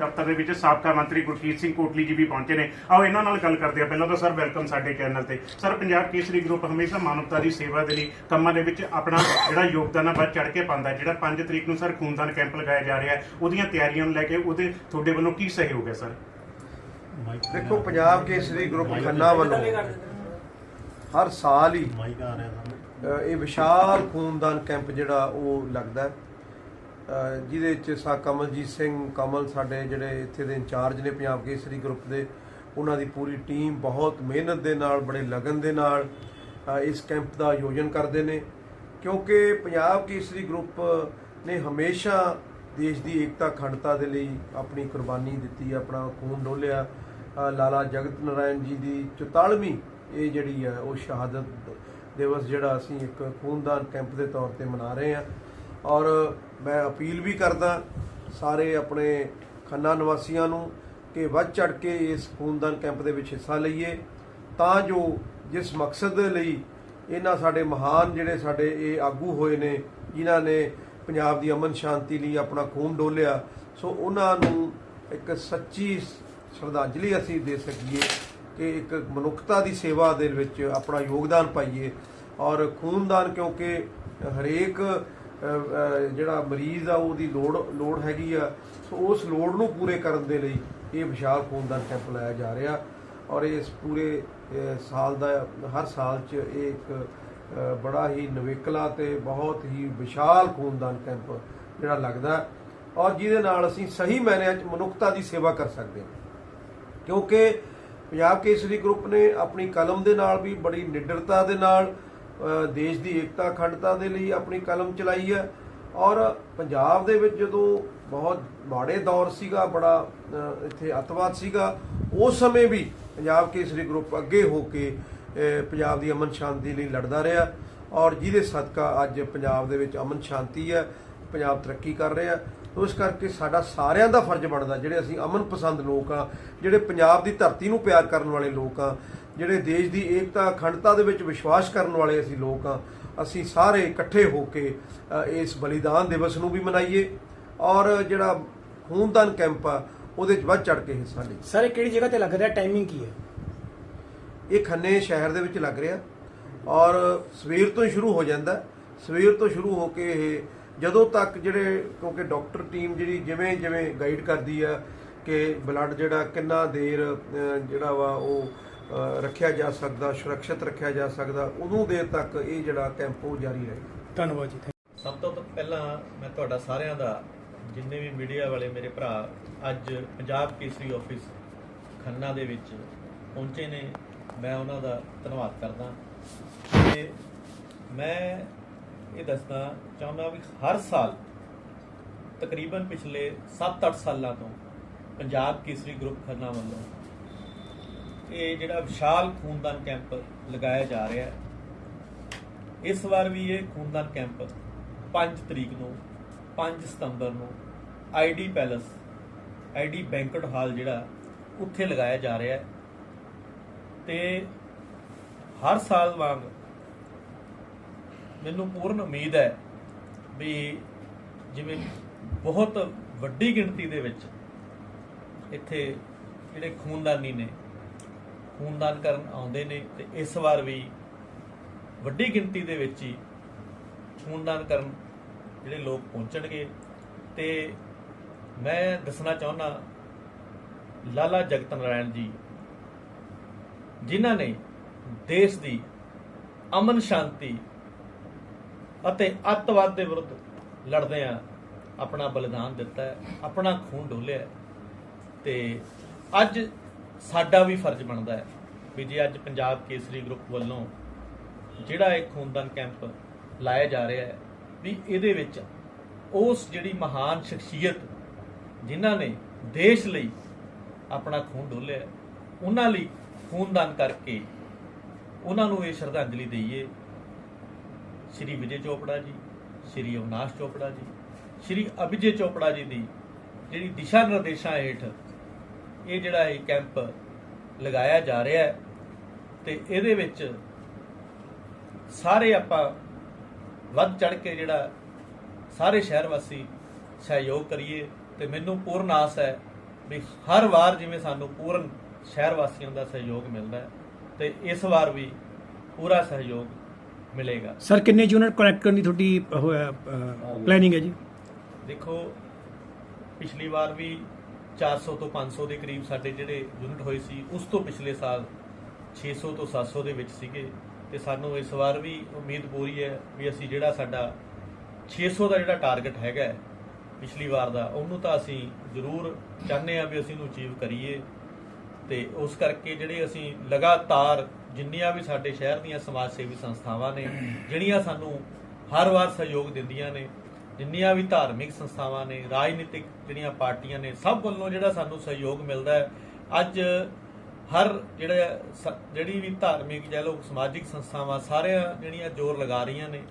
ਦਫ਼ਤਰ ਦੇ ਵਿੱਚ ਸਾਬਕਾ ਮੰਤਰੀ ਗੁਰਕੀਤ ਸਿੰਘ ਕੋਟਲੀ ਜੀ ਵੀ ਪਹੁੰਚੇ ਨੇ। ਆਓ ਇਹਨਾਂ ਨਾਲ ਗੱਲ ਕਰਦੇ ਆ ਪਹਿਲਾਂ ਤਾਂ ਸਰ ਵੈਲਕਮ ਸਾਡੇ ਚੈਨਲ ਤੇ। ਸਰ ਪੰਜਾਬ ਕੇਸਰੀ ਗਰੁੱਪ ਹਮੇਸ਼ਾ ਮਾਨਵਤਾ ਦੀ ਸੇਵਾ ਦੇ ਲਈ ਕੰਮਾਂ ਦੇ ਵਿੱਚ ਆਪਣਾ ਜਿਹੜਾ ਯੋਗਦਾਨ ਆ ਵੱਧ ਚੜ ਕੇ ਪਾਉਂਦਾ ਹੈ। ਜਿਹੜਾ 5 ਤਰੀਕ ਨੂੰ ਸਰ ਖੂਨਦਾਨ ਕੈਂਪ ਲਗਾਇਆ ਜਾ ਰਿਹਾ ਹੈ ਉਹਦੀਆਂ ਤਿਆਰੀਆਂ ਨੂੰ ਲੈ ਕੇ ਉਹਦੇ ਤੁਹਾਡੇ ਵੱਲੋਂ ਕੀ ਸਹਿਯੋਗ ਹੈ ਸਰ? ਦੇਖੋ ਪੰਜਾਬ ਕੇਸਰੀ ਗਰੁੱਪ ਖੰਨਾ ਵੱਲੋਂ ਹਰ ਸਾਲ ਹੀ ਮਾਈਕ ਆ ਰਿਹਾ ਸਾਨੂੰ। ਅ, ਇਹ ਵਿਸ਼ਾਲ ਖੂਨਦਾਨ ਕੈਂਪ ਜਿਹੜਾ ਉਹ ਲੱਗਦਾ ਹੈ। ਜਿਹਦੇ ਵਿੱਚ ਸਾ ਕਮਲਜੀਤ ਸਿੰਘ, ਕਮਲ ਸਾਡੇ ਜਿਹੜੇ ਇੱਥੇ ਦੇ ਇੰਚਾਰਜ ਨੇ ਪੰਜਾਬ ਕੇਸਰੀ ਗਰੁੱਪ ਦੇ, ਉਹਨਾਂ ਦੀ ਪੂਰੀ ਟੀਮ ਬਹੁਤ ਮਿਹਨਤ ਦੇ ਨਾਲ, ਬੜੇ ਲਗਨ ਦੇ ਨਾਲ ਇਸ ਕੈਂਪ ਦਾ ਆਯੋਜਨ ਕਰਦੇ ਨੇ। ਕਿਉਂਕਿ ਪੰਜਾਬ ਕੇਸਰੀ ਗਰੁੱਪ ਨੇ ਹਮੇਸ਼ਾ ਦੇਸ਼ ਦੀ ਏਕਤਾ, ਅਖੰਡਤਾ ਦੇ ਲਈ ਆਪਣੀ ਕੁਰਬਾਨੀ ਦਿੱਤੀ, ਆਪਣਾ ਖੂਨ ਡੋਲਿਆ। ਲਾਲਾ ਜਗਤ ਨਾਰਾਇਣ ਜੀ ਦੀ 44ਵੀਂ ਇਹ ਜਿਹੜੀ ਹੈ, ਉਹ ਸ਼ਹਾਦਤ ਦਿਵਸ ਜਿਹੜਾ ਅਸੀਂ ਇੱਕ ਖੂਨਦਾਨ ਕੈਂਪ ਦੇ ਤੌਰ ਤੇ ਮਨਾ ਰਹੇ ਹਾਂ। ਔਰ ਮੈਂ ਅਪੀਲ ਵੀ ਕਰਦਾ ਸਾਰੇ ਆਪਣੇ ਖੰਨਾ ਨਿਵਾਸੀਆਂ ਨੂੰ ਕਿ ਵੱਧ ਚੜ ਕੇ ਇਸ ਖੂਨਦਾਨ ਕੈਂਪ ਦੇ ਵਿੱਚ ਹਿੱਸਾ ਲਈਏ, ਤਾਂ ਜੋ ਜਿਸ ਮਕਸਦ ਦੇ ਲਈ ਇਹਨਾਂ ਸਾਡੇ ਮਹਾਨ ਜਿਹੜੇ ਸਾਡੇ ਇਹ ਆਗੂ ਹੋਏ ਨੇ, ਜਿਨ੍ਹਾਂ ਨੇ ਪੰਜਾਬ ਦੀ ਅਮਨ ਸ਼ਾਂਤੀ ਲਈ ਆਪਣਾ ਖੂਨ ਡੋਲਿਆ, ਸੋ ਉਹਨਾਂ ਨੂੰ ਇੱਕ ਸੱਚੀ ਸ਼ਰਧਾਂਜਲੀ ਅਸੀਂ ਦੇ ਸਕੀਏ ਕਿ ਇੱਕ ਮਨੁੱਖਤਾ ਦੀ ਸੇਵਾ ਦੇ ਵਿੱਚ ਆਪਣਾ ਯੋਗਦਾਨ ਪਾਈਏ ਔਰ ਖੂਨਦਾਨ ਕਿਉਂਕਿ ਹਰੇਕ ਜਿਹੜਾ ਮਰੀਜ਼ ਆ, ਉਹਦੀ ਲੋੜ ਲੋੜ ਹੈਗੀ ਆ। ਸੋ ਉਸ ਲੋੜ ਨੂੰ ਪੂਰੇ ਕਰਨ ਦੇ ਲਈ ਇਹ ਵਿਸ਼ਾਲ ਖੂਨਦਾਨ ਕੈਂਪ ਲਾਇਆ ਜਾ ਰਿਹਾ। ਔਰ ਇਸ ਪੂਰੇ ਸਾਲ ਦਾ, ਹਰ ਸਾਲ 'ਚ ਇਹ ਇੱਕ ਬੜਾ ਹੀ ਨਵੇਕਲਾ ਤੇ ਬਹੁਤ ਹੀ ਵਿਸ਼ਾਲ ਖੂਨਦਾਨ ਕੈਂਪ ਜਿਹੜਾ ਲੱਗਦਾ। ਔਰ ਜਿਹਦੇ ਨਾਲ ਅਸੀਂ ਸਹੀ ਮਾਇਨਿਆਂ 'ਚ ਮਨੁੱਖਤਾ ਦੀ ਸੇਵਾ ਕਰ ਸਕਦੇ ਹਾਂ। ਕਿਉਂਕਿ ਪੰਜਾਬ ਕੇਸਰੀ ਗਰੁੱਪ ਨੇ ਆਪਣੀ ਕਲਮ ਦੇ ਨਾਲ ਵੀ, ਬੜੀ ਨਿਡਰਤਾ ਦੇ ਨਾਲ ਦੇਸ਼ ਦੀ ਏਕਤਾ ਅਖੰਡਤਾ ਦੇ ਲਈ ਆਪਣੀ ਕਲਮ ਚਲਾਈ ਹੈ। ਔਰ ਪੰਜਾਬ ਦੇ ਵਿੱਚ ਜਦੋਂ ਬਹੁਤ ਮਾੜੇ ਦੌਰ ਸੀਗਾ, ਬੜਾ ਇੱਥੇ ਅਤਵਾਦ ਸੀਗਾ, ਉਸ ਸਮੇਂ ਵੀ ਪੰਜਾਬ ਕੇਸਰੀ ਗਰੁੱਪ ਅੱਗੇ ਹੋ ਕੇ ਪੰਜਾਬ ਦੀ ਅਮਨ ਸ਼ਾਂਤੀ ਲਈ ਲੜਦਾ ਰਿਹਾ। ਔਰ ਜਿਹਦੇ ਸਦਕਾ ਅੱਜ ਪੰਜਾਬ ਦੇ ਵਿੱਚ ਅਮਨ ਸ਼ਾਂਤੀ ਹੈ, ਪੰਜਾਬ ਤਰੱਕੀ ਕਰ ਰਿਹਾ ਤੋ ਇਸ ਕਰਕੇ ਸਾਡਾ ਸਾਰਿਆਂ ਦਾ ਫਰਜ਼ ਬਣਦਾ, ਜਿਹੜੇ ਅਸੀਂ ਅਮਨ ਪਸੰਦ ਲੋਕ ਆ ਜਿਹੜੇ ਪੰਜਾਬ ਦੀ ਧਰਤੀ ਨੂੰ ਪਿਆਰ ਕਰਨ ਵਾਲੇ ਲੋਕ ਆ ਜਿਹੜੇ ਦੇਸ਼ ਦੀ ਏਕਤਾ ਅਖੰਡਤਾ ਦੇ ਵਿੱਚ ਵਿਸ਼ਵਾਸ ਕਰਨ ਵਾਲੇ ਅਸੀਂ ਲੋਕ ਆ ਅਸੀਂ ਸਾਰੇ ਇਕੱਠੇ ਹੋ ਕੇ ਇਸ ਬਲੀਦਾਨ ਦਿਵਸ ਨੂੰ ਵੀ ਮਨਾਈਏ ਔਰ ਜਿਹੜਾ ਖੂਨਦਾਨ ਕੈਂਪ ਆ ਉਹਦੇ 'ਚ ਵੱਧ ਚੜ ਕੇ ਹਿੱਸਾ ਲਈ ਸਰ ਇਹ ਕਿਹੜੀ ਜਗ੍ਹਾ ਤੇ ਲੱਗ ਰਿਹਾ? ਟਾਈਮਿੰਗ ਕੀ ਹੈ? ਇਹ ਖੰਨੇ ਸ਼ਹਿਰ ਦੇ ਵਿੱਚ ਲੱਗ ਰਿਹਾ ਔਰ ਸਵੇਰ ਤੋਂ ਹੀ ਸ਼ੁਰੂ ਹੋ ਜਾਂਦਾ। ਸਵੇਰ ਤੋਂ ਸ਼ੁਰੂ ਹੋ ਕੇ ਇਹ ਜਦੋਂ ਤੱਕ ਜਿਹੜੇ ਕਿਉਂਕਿ ਡਾਕਟਰ ਟੀਮ ਜਿਹੜੀ ਜਿਵੇਂ ਜਿਵੇਂ ਗਾਈਡ ਕਰਦੀ ਆ ਕਿ ਬਲੱਡ ਜਿਹੜਾ ਕਿੰਨਾ ਦੇਰ ਜਿਹੜਾ ਵਾ ਉਹ ਰੱਖਿਆ ਜਾ ਸਕਦਾ ਸੁਰੱਖਿਅਤ ਰੱਖਿਆ ਜਾ ਸਕਦਾ ਉਦੋਂ ਦੇਰ ਤੱਕ ਇਹ ਜਿਹੜਾ ਕੈਂਪ ਉਹ ਜਾਰੀ ਰਹੇਗਾ ਧੰਨਵਾਦ ਜੀ ਸਭ ਤੋਂ ਪਹਿਲਾਂ ਮੈਂ ਤੁਹਾਡਾ ਸਾਰਿਆਂ ਦਾ ਜਿੰਨੇ ਵੀ ਮੀਡੀਆ ਵਾਲੇ ਮੇਰੇ ਭਰਾ ਅੱਜ ਪੰਜਾਬ ਕੇਸਰੀ ਆਫਿਸ ਖੰਨਾ ਦੇ ਵਿੱਚ ਪਹੁੰਚੇ ਨੇ ਮੈਂ ਉਹਨਾਂ ਦਾ ਧੰਨਵਾਦ ਕਰਦਾ। ਤੇ ਮੈਂ ਇਹ ਦੱਸਣਾ ਚਾਹੁੰਦਾ ਵੀ ਹਰ ਸਾਲ ਤਕਰੀਬਨ ਪਿਛਲੇ 7-8 ਸਾਲਾਂ ਤੋਂ ਪੰਜਾਬ ਕੇਸਰੀ ਗਰੁੱਪ ਖੰਨਾ ਵੱਲੋਂ ਇਹ ਜਿਹੜਾ ਵਿਸ਼ਾਲ ਖੂਨਦਾਨ ਕੈਂਪ ਲਗਾਇਆ ਜਾ ਰਿਹਾ ਹੈ। ਇਸ ਵਾਰ ਵੀ ਇਹ ਖੂਨਦਾਨ ਕੈਂਪ 5 ਤਰੀਕ ਨੂੰ 5 ਸਤੰਬਰ ਨੂੰ ID palace ID banquet hall ਜਿਹੜਾ ਉੱਥੇ ਲਗਾਇਆ ਜਾ ਰਿਹਾ ਹੈ। ਤੇ ਹਰ ਸਾਲ ਵਾਂਗ ਮੈਨੂੰ ਪੂਰਨ ਉਮੀਦ ਹੈ ਵੀ ਜਿਵੇਂ ਬਹੁਤ ਵੱਡੀ ਗਿਣਤੀ ਦੇ ਵਿੱਚ ਇੱਥੇ ਜਿਹੜੇ ਖੂਨਦਾਨੀ ਨੇ ਖੂਨਦਾਨ ਕਰਨ ਆਉਂਦੇ ਨੇ ਤੇ ਇਸ ਵਾਰ ਵੀ ਵੱਡੀ ਗਿਣਤੀ ਦੇ ਵਿੱਚ ਹੀ ਖੂਨਦਾਨ ਕਰਨ ਜਿਹੜੇ ਲੋਕ ਪਹੁੰਚਣਗੇ। ਤੇ ਮੈਂ ਦੱਸਣਾ ਚਾਹੁੰਦਾ, ਲਾਲਾ ਜਗਤ ਨਾਰਾਇਣ ਜੀ, ਜਿਨ੍ਹਾਂ ਨੇ ਦੇਸ਼ ਦੀ ਅਮਨ ਸ਼ਾਂਤੀ ਅਤੇ ਅੱਤਵਾਦ ਦੇ ਵਿਰੁੱਧ ਲੜਦਿਆਂ ਆਪਣਾ ਬਲੀਦਾਨ ਦਿੱਤਾ ਆਪਣਾ ਖੂਨ ਡੋਲਿਆ ਹੈ। ਤੇ ਅੱਜ ਸਾਡਾ ਵੀ ਫਰਜ਼ ਬਣਦਾ ਹੈ ਵੀ ਜੇ ਅੱਜ ਪੰਜਾਬ ਕੇਸਰੀ ਗਰੁੱਪ ਵੱਲੋਂ ਜਿਹੜਾ ਇਹ ਖੂਨਦਾਨ ਕੈਂਪ ਲਾਇਆ ਜਾ ਰਿਹਾ ਹੈ, ਵੀ ਇਹਦੇ ਵਿੱਚ ਉਸ ਜਿਹੜੀ ਮਹਾਨ ਸ਼ਖਸੀਅਤ ਜਿਨ੍ਹਾਂ ਨੇ ਦੇਸ਼ ਲਈ ਆਪਣਾ ਖੂਨ ਡੋਲਿਆ ਉਹਨਾਂ ਲਈ ਖੂਨਦਾਨ ਕਰਕੇ ਉਹਨਾਂ ਨੂੰ ਇਹ ਸ਼ਰਧਾਂਜਲੀ ਦਈਏ। ਸ਼੍ਰੀ ਵਿਜੇ ਚੋਪੜਾ ਜੀ, ਸ਼੍ਰੀ ਅਵਨਾਸ਼ ਚੋਪੜਾ ਜੀ, ਸ਼੍ਰੀ ਅਭਿਜੇ ਚੋਪੜਾ ਜੀ ਦੀ ਜਿਹੜੀ ਦਿਸ਼ਾ ਨਿਰਦੇਸ਼ਾਂ ਹੇਠ ਇਹ ਜਿਹੜਾ ਇਹ ਕੈਂਪ ਲਗਾਇਆ ਜਾ ਰਿਹਾ ਹੈ ਤੇ ਇਹਦੇ ਵਿੱਚ ਸਾਰੇ ਆਪਾਂ ਵੱਧ ਚੜ ਕੇ ਜਿਹੜਾ ਸਾਰੇ ਸ਼ਹਿਰ ਵਾਸੀ ਸਹਿਯੋਗ ਕਰੀਏ ਤੇ ਮੈਨੂੰ ਪੂਰਨ ਆਸ ਹੈ ਵੀ ਹਰ ਵਾਰ ਜਿਵੇਂ ਸਾਨੂੰ ਪੂਰਨ ਸ਼ਹਿਰ ਵਾਸੀਆਂ ਦਾ ਸਹਿਯੋਗ ਮਿਲਦਾ ਹੈ ਤੇ ਇਸ ਵਾਰ ਵੀ ਪੂਰਾ ਸਹਿਯੋਗ ਮਿਲੇਗਾ। ਸਰ ਕਿੰਨੇ ਯੂਨਿਟ ਕਨੈਕਟ ਕਰਨ ਦੀ ਤੁਹਾਡੀ ਪਲੈਨਿੰਗ ਹੈ ਜੀ? ਦੇਖੋ ਪਿਛਲੀ ਵਾਰ ਵੀ 400 ਤੋਂ 500 ਦੇ ਕਰੀਬ ਸਾਡੇ ਜਿਹੜੇ ਯੂਨਿਟ ਹੋਏ ਸੀ, ਉਸ ਤੋਂ ਪਿਛਲੇ ਸਾਲ 600 ਤੋਂ 700 ਦੇ ਵਿੱਚ ਸੀਗੇ। ਤੇ ਸਾਨੂੰ ਇਸ ਵਾਰ ਵੀ ਉਮੀਦ ਪੂਰੀ ਹੈ ਵੀ ਅਸੀਂ ਜਿਹੜਾ ਸਾਡਾ 600 ਦਾ ਜਿਹੜਾ ਟਾਰਗੇਟ ਹੈਗਾ ਪਿਛਲੀ ਵਾਰ ਦਾ, ਉਹਨੂੰ ਤਾਂ ਅਸੀਂ ਜ਼ਰੂਰ ਚਾਹੁੰਦੇ ਆ ਵੀ ਅਸੀਂ ਉਹਨੂੰ ਅਚੀਵ ਕਰੀਏ। ਤੇ ਉਸ ਕਰਕੇ ਜਿਹੜੇ ਅਸੀਂ ਲਗਾਤਾਰ ਜਿੰਨੀਆਂ ਵੀ ਸਾਡੇ ਸ਼ਹਿਰ ਦੀਆਂ ਸਮਾਜ ਸੇਵੀ ਸੰਸਥਾਵਾਂ ਨੇ, ਜਿਹੜੀਆਂ ਸਾਨੂੰ ਹਰ ਵਾਰ ਸਹਿਯੋਗ ਦਿੰਦੀਆਂ ਨੇ ਜਿੰਨੀਆਂ ਵੀ ਧਾਰਮਿਕ ਸੰਸਥਾਵਾਂ ਨੇ, ਰਾਜਨੀਤਿਕ ਜਿਹੜੀਆਂ ਪਾਰਟੀਆਂ ਨੇ, ਸਭ ਵੱਲੋਂ ਜਿਹੜਾ ਸਾਨੂੰ ਸਹਿਯੋਗ ਮਿਲਦਾ ਹੈ। ਅੱਜ ਹਰ ਜਿਹੜਾ ਸ- ਜਿਹੜੀ ਵੀ ਧਾਰਮਿਕ ਜਾਂ ਲੋਕ ਸਮਾਜਿਕ ਸੰਸਥਾਵਾਂ ਸਾਰਿਆਂ ਜਿਹੜੀਆਂ ਜ਼ੋਰ ਲਗਾ ਰਹੀਆਂ ਨੇ।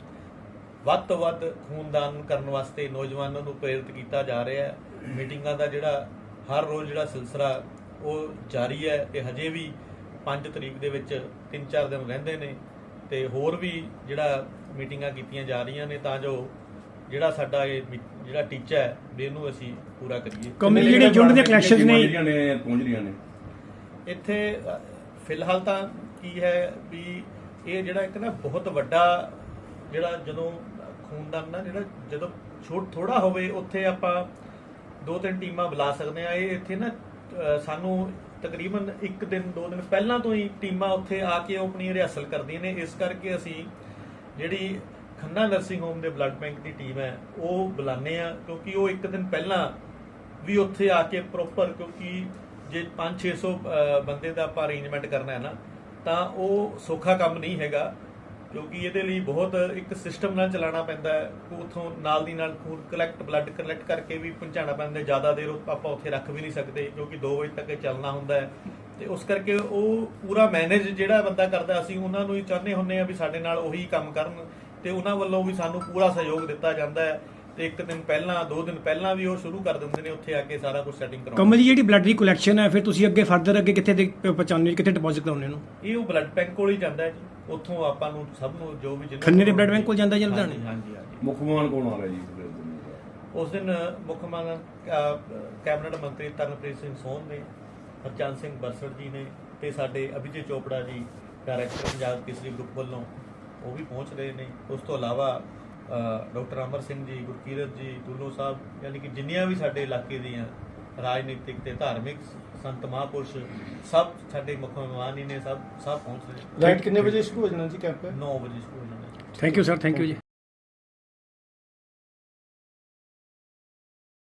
ਵੱਧ ਤੋਂ ਵੱਧ ਖੂਨਦਾਨ ਕਰਨ ਵਾਸਤੇ ਨੌਜਵਾਨਾਂ ਨੂੰ ਪ੍ਰੇਰਿਤ ਕੀਤਾ ਜਾ ਰਿਹਾ ਹੈ। ਮੀਟਿੰਗਾਂ ਦਾ ਜਿਹੜਾ ਹਰ ਰੋਜ਼ ਜਿਹੜਾ ਸਿਲਸਿਲਾ ਉਹ ਜਾਰੀ ਹੈ ਤੇ ਹਜੇ ਵੀ 5 ਤਰੀਕ ਦੇ ਵਿੱਚ 3-4 ਦਿਨ ਰਹਿੰਦੇ ਨੇ ਤੇ ਹੋਰ ਵੀ ਜਿਹੜਾ ਮੀਟਿੰਗਾਂ ਕੀਤੀਆਂ ਜਾ ਰਹੀਆਂ ਨੇ ਤਾਂ ਜੋ ਜਿਹੜਾ ਸਾਡਾ ਇਹ ਜਿਹੜਾ ਟੀਚਾ ਹੈ ਵੀ ਇਹਨੂੰ ਅਸੀਂ ਪੂਰਾ ਕਰੀਏ। ਕਮਲ ਜੀ ਜਿਹੜੇ ਯੂਨਿਟ ਦੇ ਕਲੈਕਸ਼ਨਸ ਨੇ। ਜਿਹੜੀਆਂ ਨੇ ਪਹੁੰਚ ਰਹੀਆਂ ਨੇ। ਇੱਥੇ ਅ, ਫਿਲਹਾਲ ਤਾਂ ਕੀ ਹੈ ਵੀ ਇਹ ਜਿਹੜਾ ਇੱਕ ਨਾ ਬਹੁਤ ਵੱਡਾ ਜਿਹੜਾ ਜਦੋਂ ਖੂਨਦਾਨ ਨਾ ਜਿਹੜਾ ਜਦੋਂ ਛੋਟ ਥੋੜਾ ਹੋਵੇ ਉੱਥੇ ਆਪਾਂ ਦੋ ਤਿੰਨ ਟੀਮਾਂ ਬੁਲਾ ਸਕਦੇ ਆ ਇਹ ਇੱਥੇ ਨਾ ਅ, ਸਾਨੂੰ ਤਕਰੀਬਨ ਇੱਕ ਦਿਨ ਦੋ ਦਿਨ ਪਹਿਲਾਂ ਤੋਂ ਹੀ ਟੀਮਾਂ ਉੱਥੇ ਆ ਕੇ ਉਹ ਆਪਣੀ ਰਿਹਰਸਲ ਕਰਦੀਆਂ ਨੇ। ਇਸ ਕਰਕੇ ਅਸੀਂ ਜਿਹੜੀ ਖੰਨਾ ਨਰਸਿੰਗ ਹੋਮ ਦੇ ਬਲੱਡ ਬੈਂਕ ਦੀ ਟੀਮ ਹੈ, ਉਹ ਬੁਲਾਉਂਦੇ ਆ ਕਿਉਂਕਿ ਉਹ ਇੱਕ ਦਿਨ ਪਹਿਲਾਂ ਵੀ ਉੱਥੇ ਆ ਕੇ ਪ੍ਰੋਪਰ ਕਿਉਂਕਿ ਜੇ 5-600 ਬੰਦੇ ਦਾ ਆਪਾਂ ਅਰੇਂਜਮੈਂਟ ਕਰਨਾ ਹੈ ਨਾ, ਤਾਂ ਉਹ ਸੌਖਾ ਕੰਮ ਨਹੀਂ ਹੈਗਾ ਕਿਉਂਕਿ ਇਹਦੇ ਲਈ ਬਹੁਤ ਇੱਕ ਸਿਸਟਮ ਨਾਲ ਚਲਾਉਣਾ ਪੈਂਦਾ ਹੈ, ਉਥੋਂ ਨਾਲ ਦੀ ਨਾਲ ਖੂਨ ਕਲੈਕਟ ਬਲੱਡ ਕਲੈਕਟ ਕਰਕੇ ਵੀ ਪਹੁੰਚਾਉਣਾ ਪੈਂਦਾ ਜ਼ਿਆਦਾ ਦੇਰ ਆਪਾਂ ਉੱਥੇ ਰੱਖ ਵੀ ਨਹੀਂ ਸਕਦੇ ਕਿਉਂਕਿ 2 ਵਜੇ ਤੱਕ ਚੱਲਣਾ ਹੁੰਦਾ ਹੈ। ਤੇ ਉਸ ਕਰਕੇ ਉਹ ਪੂਰਾ ਮੈਨੇਜ ਜਿਹੜਾ ਬੰਦਾ ਕਰਦਾ, ਅਸੀਂ ਉਹਨਾਂ ਨੂੰ ਹੀ ਚਾਹੁੰਦੇ ਹੁੰਨੇ ਆ ਵੀ ਸਾਡੇ ਨਾਲ ਉਹੀ ਕੰਮ ਕਰਨ। ਤੇ ਉਹਨਾਂ ਵੱਲੋਂ ਵੀ ਸਾਨੂੰ ਪੂਰਾ ਸਹਿਯੋਗ ਦਿੱਤਾ ਜਾਂਦਾ ਹੈ ਤੇ ਇੱਕ ਦਿਨ ਪਹਿਲਾਂ ਦੋ ਦਿਨ ਪਹਿਲਾਂ ਵੀ ਉਹ ਸ਼ੁਰੂ ਕਰ ਦਿੰਦੇ ਨੇ ਉੱਥੇ ਆ ਕੇ ਸਾਰਾ ਕੁਝ ਸੈਟਿੰਗ ਕਰਾਉਣ ਕਮਲ ਜੀ ਜਿਹੜੀ ਬਲੱਡ ਦੀ ਕਲੈਕਸ਼ਨ ਹੈ ਫਿਰ ਤੁਸੀਂ ਅੱਗੇ ਫਰਦਰ ਅੱਗੇ ਕਿੱਥੇ ਦੇ ਪਹੁੰਚਾਉਂਦੇ ਹੋ ਕਿੱਥੇ ਡਿਪੋਜ਼ਿਟ ਕਰਾਉਂਦੇ ਹੋ ਇਹ ਉਹ ਬਲੱਡ ਬੈਂਕ ਕੋਲ ਹੀ ਜਾਂਦਾ ਹੈ ਜੀ ਉੱਥੋਂ ਆਪਾਂ ਨੂੰ ਸਭ ਨੂੰ ਜੋ ਵੀ ਜਿੰਨਾ ਖੰਨੇ ਦੇ blood bank ਕੋਲ ਜਾਂਦਾ ਜਾਂ ਲੁਧਿਆਣੇ? ਹਾਂਜੀ ਹਾਂਜੀ ਮੁੱਖ ਮਹਿਮਾਨ ਕੌਣ ਆ ਰਿਹਾ ਜੀ? ਉਸ ਦਿਨ ਮੁੱਖ ਮਹਿਮਾਨ ਕੈਬਨਿਟ ਮੰਤਰੀ ਤਰਨਪ੍ਰੀਤ ਸਿੰਘ ਸੋਹਨ ਨੇ ਹਰਚੰਦ ਸਿੰਘ ਬਰਸੜ ਜੀ ਨੇ ਤੇ ਸਾਡੇ ਅਭਿਜੇ ਚੋਪੜਾ ਜੀ ਡਾਇਰੈਕਟਰ ਪੰਜਾਬ ਕੇਸਰੀ ਗਰੁੱਪ ਵੱਲੋਂ ਉਹ ਵੀ ਪਹੁੰਚ ਰਹੇ ਨੇ। ਉਸ ਤੋਂ ਇਲਾਵਾ ਡਾਕਟਰ ਅਮਰ ਸਿੰਘ ਜੀ ਗੁਰਕੀਰਤ ਜੀ ਦੁੱਲੋ ਸਾਹਿਬ ਯਾਨੀ ਕਿ ਜਿੰਨੀਆਂ ਵੀ ਸਾਡੇ ਇਲਾਕੇ ਦੀਆਂ ਰਾਜਨੀਤਿਕ ਤੇ ਧਾਰਮਿਕ ਸੰਤ ਮਹਾਂਪੁਰਸ਼ ਸਭ ਸਾਡੇ ਮੁੱਖ ਮਹਿਮਾਨ ਹੀ ਨੇ ਸਭ ਸਭ ਪਹੁੰਚ ਰਹੇ ਰਾਈਟ ਕਿੰਨੇ ਵਜੇ ਸ਼ੁਰੂ ਹੋ ਜਾਣਾ ਜੀ ਕੈਂਪ 9 ਵਜੇ ਸ਼ੁਰੂ ਹੋ ਜਾਣਾ। Thank you sir thank you ਜੀ।